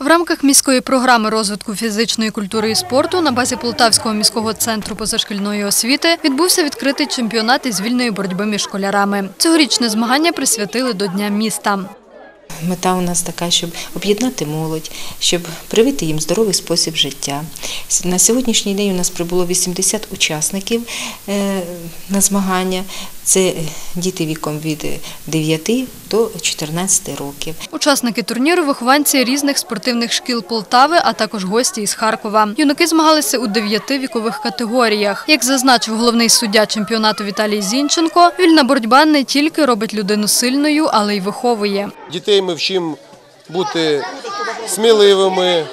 В рамках міської програми розвитку фізичної культури і спорту на базі Полтавського міського центру позашкільної освіти відбувся відкритий чемпіонат із вільної боротьби між школярами. Цьогорічне змагання присвятили до Дня міста. Мета у нас така, щоб об'єднати молодь, щоб привити їм здоровий спосіб життя. На сьогоднішній день у нас прибуло 80 учасників е, на змагання. Це діти віком від 9 до 14 років. Учасники турніру – вихованці різних спортивних шкіл Полтави, а також гості із Харкова. Юнаки змагалися у дев'яти вікових категоріях. Як зазначив головний суддя чемпіонату Віталій Зінченко, вільна боротьба не тільки робить людину сильною, але й виховує. Дітей ми вчимо бути сміливими,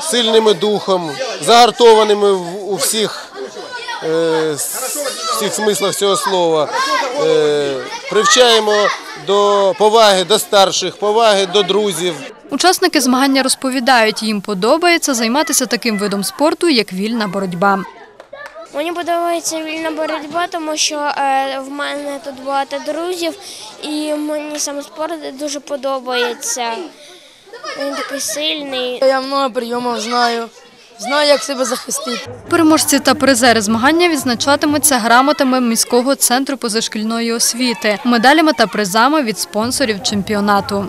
сильними духом, загартованими в- у всіх, е, всіх смислах цього слова. Е, Привчаємо до поваги до старших, поваги до друзів. Учасники змагання розповідають, їм подобається займатися таким видом спорту, як вільна боротьба. Мені подобається вільна боротьба, тому що е, в мене тут багато друзів, і мені сам спорт дуже подобається. Він такий сильний. Я много прийомів знаю. Знаю, як себе захистити. Переможці та призери змагання відзначатимуться грамотами міського центру позашкільної освіти, медалями та призами від спонсорів чемпіонату.